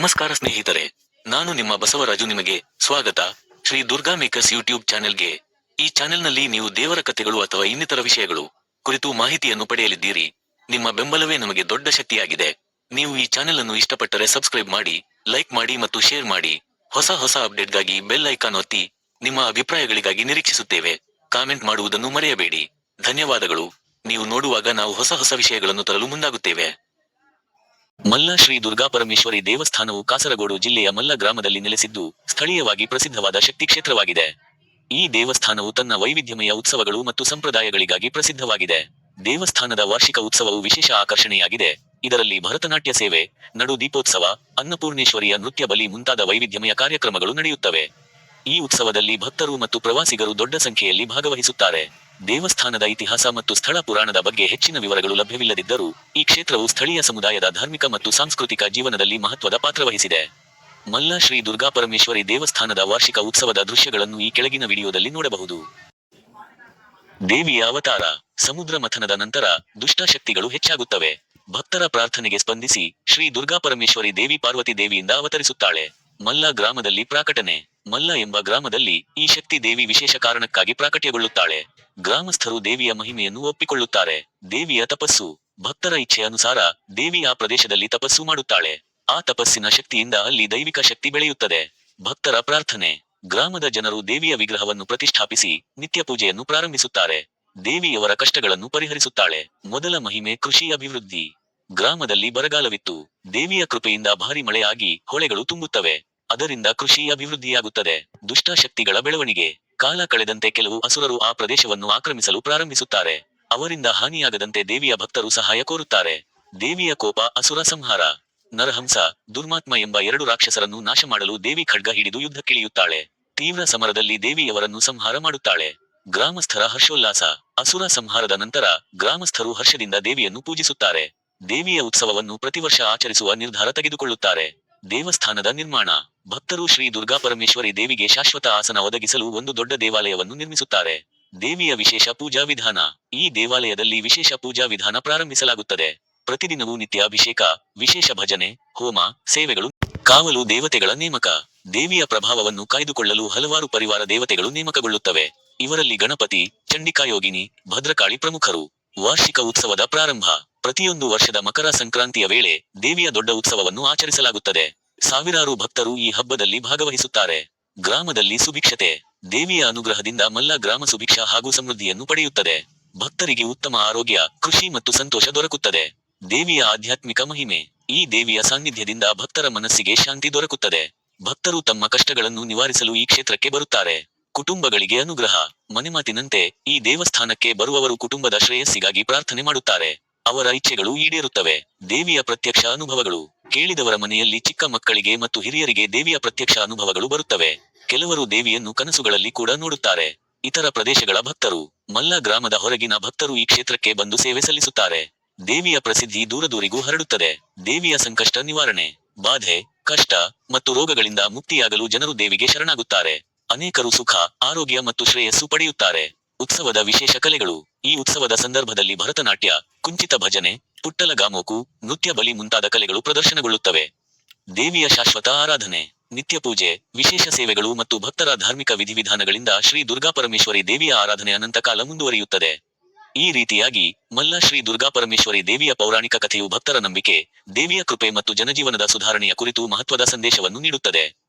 ನಮಸ್ಕಾರ ಸ್ನೇಹಿತರೆ, ನಾನು ನಿಮ್ಮ ಬಸವರಾಜು ನಿಮಗೆ ಸ್ವಾಗತ. ಶ್ರೀ ದುರ್ಗಾ ಮೇಕರ್ಸ್ ಯೂಟ್ಯೂಬ್ ಚಾನೆಲ್ಗೆ. ಈ ಚಾನೆಲ್ನಲ್ಲಿ ನೀವು ದೇವರ ಕಥೆಗಳು ಅಥವಾ ಇನ್ನಿತರ ವಿಷಯಗಳು ಕುರಿತು ಮಾಹಿತಿಯನ್ನು ಪಡೆಯಲಿದ್ದೀರಿ. ನಿಮ್ಮ ಬೆಂಬಲವೇ ನಮಗೆ ದೊಡ್ಡ ಶಕ್ತಿಯಾಗಿದೆ. ನೀವು ಈ ಚಾನೆಲ್ ಅನ್ನು ಇಷ್ಟಪಟ್ಟರೆ ಸಬ್ಸ್ಕ್ರೈಬ್ ಮಾಡಿ, ಲೈಕ್ ಮಾಡಿ ಮತ್ತು ಶೇರ್ ಮಾಡಿ. ಹೊಸ ಹೊಸ ಅಪ್ಡೇಟ್ಗಾಗಿ ಬೆಲ್ ಐಕಾನ್ ಒತ್ತಿ ನಿಮ್ಮ ಅಭಿಪ್ರಾಯಗಳಿಗಾಗಿ ನಿರೀಕ್ಷಿಸುತ್ತೇವೆ. ಕಾಮೆಂಟ್ ಮಾಡುವುದನ್ನು ಮರೆಯಬೇಡಿ. ಧನ್ಯವಾದಗಳು. ನೀವು ನೋಡುವಾಗ ನಾವು ಹೊಸ ಹೊಸ ವಿಷಯಗಳನ್ನು ತರಲು ಮುಂದಾಗುತ್ತೇವೆ. ಮಲ್ಲ ಶ್ರೀ ದುರ್ಗಾ ಪರಮೇಶ್ವರಿ ದೇವಸ್ಥಾನವು ಕಾಸರಗೋಡು ಜಿಲ್ಲೆಯ ಮಲ್ಲ ಗ್ರಾಮದಲ್ಲಿ ನೆಲೆಸಿದ್ದು ಸ್ಥಳೀಯವಾಗಿ ಪ್ರಸಿದ್ಧವಾದ ಶಕ್ತಿ ಕ್ಷೇತ್ರವಾಗಿದೆ. ಈ ದೇವಸ್ಥಾನವು ತನ್ನ ವೈವಿಧ್ಯಮಯ ಉತ್ಸವಗಳು ಮತ್ತು ಸಂಪ್ರದಾಯಗಳಿಗಾಗಿ ಪ್ರಸಿದ್ಧವಾಗಿದೆ. ದೇವಸ್ಥಾನದ ವಾರ್ಷಿಕ ಉತ್ಸವವು ವಿಶೇಷ ಆಕರ್ಷಣೆಯಾಗಿದೆ. ಇದರಲ್ಲಿ ಭರತನಾಟ್ಯ ಸೇವೆ, ನಡು ದೀಪೋತ್ಸವ, ಅನ್ನಪೂರ್ಣೇಶ್ವರಿಯ ನೃತ್ಯ ಬಲಿ ಮುಂತಾದ ವೈವಿಧ್ಯಮಯ ಕಾರ್ಯಕ್ರಮಗಳು ನಡೆಯುತ್ತವೆ. ಈ ಉತ್ಸವದಲ್ಲಿ ಭಕ್ತರು ಮತ್ತು ಪ್ರವಾಸಿಗರು ದೊಡ್ಡ ಸಂಖ್ಯೆಯಲ್ಲಿ ಭಾಗವಹಿಸುತ್ತಾರೆ. ದೇವಸ್ಥಾನದ ಇತಿಹಾಸ ಮತ್ತು ಸ್ಥಳ ಪುರಾಣದ ಬಗ್ಗೆ ಹೆಚ್ಚಿನ ವಿವರಗಳು ಲಭ್ಯವಿಲ್ಲದಿದ್ದರೂ, ಈ ಕ್ಷೇತ್ರವು ಸ್ಥಳೀಯ ಸಮುದಾಯದ ಧಾರ್ಮಿಕ ಮತ್ತು ಸಾಂಸ್ಕೃತಿಕ ಜೀವನದಲ್ಲಿ ಮಹತ್ವದ ಪಾತ್ರವಹಿಸಿದೆ ಮಲ್ಲ ಶ್ರೀ ದುರ್ಗಾ ಪರಮೇಶ್ವರಿ ದೇವಸ್ಥಾನದ ವಾರ್ಷಿಕ ಉತ್ಸವದ ದೃಶ್ಯಗಳನ್ನು ಈ ಕೆಳಗಿನ ವಿಡಿಯೋದಲ್ಲಿ ನೋಡಬಹುದು. ದೇವಿಯ ಅವತಾರ, ಸಮುದ್ರ ಮಥನದ ನಂತರ ದುಷ್ಟಶಕ್ತಿಗಳು ಹೆಚ್ಚಾಗುತ್ತವೆ. ಭಕ್ತರ ಪ್ರಾರ್ಥನೆಗೆ ಸ್ಪಂದಿಸಿ ಶ್ರೀ ದುರ್ಗಾ ಪರಮೇಶ್ವರಿ ದೇವಿ ಪಾರ್ವತಿ ದೇವಿಯಿಂದ ಅವತರಿಸುತ್ತಾಳೆ. ಮಲ್ಲ ಗ್ರಾಮದಲ್ಲಿ ಪ್ರಾಕಟನೆ. ಮಲ್ಲ ಎಂಬ ಗ್ರಾಮದಲ್ಲಿ ಈ ಶಕ್ತಿ ದೇವಿ ವಿಶೇಷ ಕಾರಣಕ್ಕಾಗಿ ಪ್ರಾಕಟ್ಯಗೊಳ್ಳುತ್ತಾಳೆ. ಗ್ರಾಮಸ್ಥರು ದೇವಿಯ ಮಹಿಮೆಯನ್ನು ಒಪ್ಪಿಕೊಳ್ಳುತ್ತಾರೆ. ದೇವಿಯ ತಪಸ್ಸು. ಭಕ್ತರ ಇಚ್ಛೆ ಅನುಸಾರ ದೇವಿ ಆ ಪ್ರದೇಶದಲ್ಲಿ ತಪಸ್ಸು ಮಾಡುತ್ತಾಳೆ. ಆ ತಪಸ್ಸಿನ ಶಕ್ತಿಯಿಂದ ಅಲ್ಲಿ ದೈವಿಕ ಶಕ್ತಿ ಬೆಳೆಯುತ್ತದೆ. ಭಕ್ತರ ಪ್ರಾರ್ಥನೆ. ಗ್ರಾಮದ ಜನರು ದೇವಿಯ ವಿಗ್ರಹವನ್ನು ಪ್ರತಿಷ್ಠಾಪಿಸಿ ನಿತ್ಯ ಪೂಜೆಯನ್ನು ಪ್ರಾರಂಭಿಸುತ್ತಾರೆ. ದೇವಿಯವರ ಕಷ್ಟಗಳನ್ನು ಪರಿಹರಿಸುತ್ತಾಳೆ. ಮೊದಲ ಮಹಿಮೆ ಕೃಷಿ ಅಭಿವೃದ್ಧಿ. ಗ್ರಾಮದಲ್ಲಿ ಬರಗಾಲವಿತ್ತು. ದೇವಿಯ ಕೃಪೆಯಿಂದ ಭಾರಿ ಮಳೆಯಾಗಿ ಹೊಳೆಗಳು ತುಂಬುತ್ತವೆ. ಅದರಿಂದ ಕೃಷಿ ಅಭಿವೃದ್ಧಿಯಾಗುತ್ತದೆ. ದುಷ್ಟ ಶಕ್ತಿಗಳ ಬೆಳವಣಿಗೆ. ಕಾಲ ಕಳೆದಂತೆ ಕೆಲವು ಅಸುರರು ಆ ಪ್ರದೇಶವನ್ನು ಆಕ್ರಮಿಸಲು ಪ್ರಾರಂಭಿಸುತ್ತಾರೆ. ಅವರಿಂದ ಹಾನಿಯಾಗದಂತೆ ದೇವಿಯ ಭಕ್ತರು ಸಹಾಯ ಕೋರುತ್ತಾರೆ. ದೇವಿಯ ಕೋಪ ಅಸುರ ಸಂಹಾರ. ನರಹಂಸ, ದುರ್ಮಾತ್ಮ ಎಂಬ ಎರಡು ರಾಕ್ಷಸರನ್ನು ನಾಶ ಮಾಡಲು ದೇವಿ ಖಡ್ಗ ಹಿಡಿದು ಯುದ್ಧಕ್ಕಿಳಿಯುತ್ತಾಳೆ. ತೀವ್ರ ಸಮರದಲ್ಲಿ ದೇವಿಯವರನ್ನು ಸಂಹಾರ ಮಾಡುತ್ತಾಳೆ. ಗ್ರಾಮಸ್ಥರ ಹರ್ಷೋಲ್ಲಾಸ. ಅಸುರ ಸಂಹಾರದ ನಂತರ ಗ್ರಾಮಸ್ಥರು ಹರ್ಷದಿಂದ ದೇವಿಯನ್ನು ಪೂಜಿಸುತ್ತಾರೆ. ದೇವಿಯ ಉತ್ಸವವನ್ನು ಪ್ರತಿವರ್ಷ ಆಚರಿಸುವ ನಿರ್ಧಾರ ತೆಗೆದುಕೊಳ್ಳುತ್ತಾರೆ. ದೇವಸ್ಥಾನದ ನಿರ್ಮಾಣ. ಭಕ್ತರು ಶ್ರೀ ದುರ್ಗಾ ಪರಮೇಶ್ವರಿ ದೇವಿಗೆ ಶಾಶ್ವತ ಆಸನ ಒದಗಿಸಲು ಒಂದು ದೊಡ್ಡ ದೇವಾಲಯವನ್ನು ನಿರ್ಮಿಸುತ್ತಾರೆ. ದೇವಿಯ ವಿಶೇಷ ಪೂಜಾ ವಿಧಾನ. ಈ ದೇವಾಲಯದಲ್ಲಿ ವಿಶೇಷ ಪೂಜಾ ವಿಧಾನ ಪ್ರಾರಂಭಿಸಲಾಗುತ್ತದೆ. ಪ್ರತಿದಿನವೂ ನಿತ್ಯ ಅಭಿಷೇಕ ವಿಶೇಷ ಭಜನೆ, ಹೋಮ, ಸೇವೆಗಳು, ಕಾವಲು ದೇವತೆಗಳ ನೇಮಕ. ದೇವಿಯ ಪ್ರಭಾವವನ್ನು ಕಾಯ್ದುಕೊಳ್ಳಲು ಹಲವಾರು ಪರಿವಾರ ದೇವತೆಗಳು ನೇಮಕಗೊಳ್ಳುತ್ತವೆ. ಇವರಲ್ಲಿ ಗಣಪತಿ, ಚಂಡಿಕಾಯೋಗಿನಿ, ಭದ್ರಕಾಳಿ ಪ್ರಮುಖರು. ವಾರ್ಷಿಕ ಉತ್ಸವದ ಪ್ರಾರಂಭ. ಪ್ರತಿಯೊಂದು ವರ್ಷದ ಮಕರ ಸಂಕ್ರಾಂತಿಯ ವೇಳೆ ದೇವಿಯ ದೊಡ್ಡ ಉತ್ಸವವನ್ನು ಆಚರಿಸಲಾಗುತ್ತದೆ. ಸಾವಿರಾರು ಭಕ್ತರು ಈ ಹಬ್ಬದಲ್ಲಿ ಭಾಗವಹಿಸುತ್ತಾರೆ. ಗ್ರಾಮದಲ್ಲಿ ಸುಭಿಕ್ಷತೆ, ದೇವಿಯ ಅನುಗ್ರಹದಿಂದ ಮಲ್ಲ ಗ್ರಾಮ ಸುಭಿಕ್ಷ ಹಾಗೂ ಸಮೃದ್ಧಿಯನ್ನು ಪಡೆಯುತ್ತದೆ. ಭಕ್ತರಿಗೆ ಉತ್ತಮ ಆರೋಗ್ಯ, ಕೃಷಿ ಮತ್ತು ಸಂತೋಷ ದೊರಕುತ್ತದೆ. ದೇವಿಯ ಆಧ್ಯಾತ್ಮಿಕ ಮಹಿಮೆ, ಈ ದೇವಿಯ ಸಾನ್ನಿಧ್ಯದಿಂದ ಭಕ್ತರ ಮನಸ್ಸಿಗೆ ಶಾಂತಿ ದೊರಕುತ್ತದೆ. ಭಕ್ತರು ತಮ್ಮ ಕಷ್ಟಗಳನ್ನು ನಿವಾರಿಸಲು ಈ ಕ್ಷೇತ್ರಕ್ಕೆ ಬರುತ್ತಾರೆ. ಕುಟುಂಬಗಳಿಗೆ ಅನುಗ್ರಹ, ಮನೆಮಾತಿನಂತೆ ಈ ದೇವಸ್ಥಾನಕ್ಕೆ ಬರುವವರು ಕುಟುಂಬದ ಶ್ರೇಯಸ್ಸಿಗಾಗಿ ಪ್ರಾರ್ಥನೆ ಮಾಡುತ್ತಾರೆ. ಅವರ ಇಚ್ಛೆಗಳು ಈಡೇರುತ್ತವೆ. ದೇವಿಯ ಪ್ರತ್ಯಕ್ಷ ಅನುಭವಗಳು. ಕೇಳಿದವರ ಮನೆಯಲ್ಲಿ ಚಿಕ್ಕ ಮಕ್ಕಳಿಗೆ ಮತ್ತು ಹಿರಿಯರಿಗೆ ದೇವಿಯ ಪ್ರತ್ಯಕ್ಷ ಅನುಭವಗಳು ಬರುತ್ತವೆ. ಕೆಲವರು ದೇವಿಯನ್ನು ಕನಸುಗಳಲ್ಲಿ ಕೂಡ ನೋಡುತ್ತಾರೆ. ಇತರ ಪ್ರದೇಶಗಳ ಭಕ್ತರು, ಮಲ್ಲ ಗ್ರಾಮದ ಹೊರಗಿನ ಭಕ್ತರು ಈ ಕ್ಷೇತ್ರಕ್ಕೆ ಬಂದು ಸೇವೆ ಸಲ್ಲಿಸುತ್ತಾರೆ. ದೇವಿಯ ಪ್ರಸಿದ್ಧಿ ದೂರದೂರಿಗೂ ಹರಡುತ್ತದೆ. ದೇವಿಯ ಸಂಕಷ್ಟ ನಿವಾರಣೆ, ಬಾಧೆ, ಕಷ್ಟ ಮತ್ತು ರೋಗಗಳಿಂದ ಮುಕ್ತಿಯಾಗಲು ಜನರು ದೇವಿಗೆ ಶರಣಾಗುತ್ತಾರೆ. ಅನೇಕರು ಸುಖ, ಆರೋಗ್ಯ ಮತ್ತು ಶ್ರೇಯಸ್ಸು ಪಡೆಯುತ್ತಾರೆ. ಉತ್ಸವದ ವಿಶೇಷ ಕಲೆಗಳು. ಈ ಉತ್ಸವದ ಸಂದರ್ಭದಲ್ಲಿ ಭರತನಾಟ್ಯ, ಕುಂಚಿತ ಭಜನೆ, ಪುಟ್ಟಲ ಗಾಮೋಕು, ನೃತ್ಯ ಬಲಿ ಮುಂತಾದ ಕಲೆಗಳು ಪ್ರದರ್ಶನಗೊಳ್ಳುತ್ತವೆ. ದೇವಿಯ ಶಾಶ್ವತ ಆರಾಧನೆ, ನಿತ್ಯ ಪೂಜೆ, ವಿಶೇಷ ಸೇವೆಗಳು ಮತ್ತು ಭಕ್ತರ ಧಾರ್ಮಿಕ ವಿಧಿವಿಧಾನಗಳಿಂದ ಶ್ರೀ ದುರ್ಗಾ ಪರಮೇಶ್ವರಿ ದೇವಿಯ ಆರಾಧನೆ ಅನಂತಕಾಲ ಮುಂದುವರಿಯುತ್ತದೆ. ಈ ರೀತಿಯಾಗಿ ಮಲ್ಲ ಶ್ರೀ ದುರ್ಗಾ ಪರಮೇಶ್ವರಿ ದೇವಿಯ ಪೌರಾಣಿಕ ಕಥೆಯು ಭಕ್ತರ ನಂಬಿಕೆ, ದೇವಿಯ ಕೃಪೆ ಮತ್ತು ಜನಜೀವನದ ಸುಧಾರಣೆಯ ಕುರಿತು ಮಹತ್ವದ ಸಂದೇಶವನ್ನು ನೀಡುತ್ತದೆ.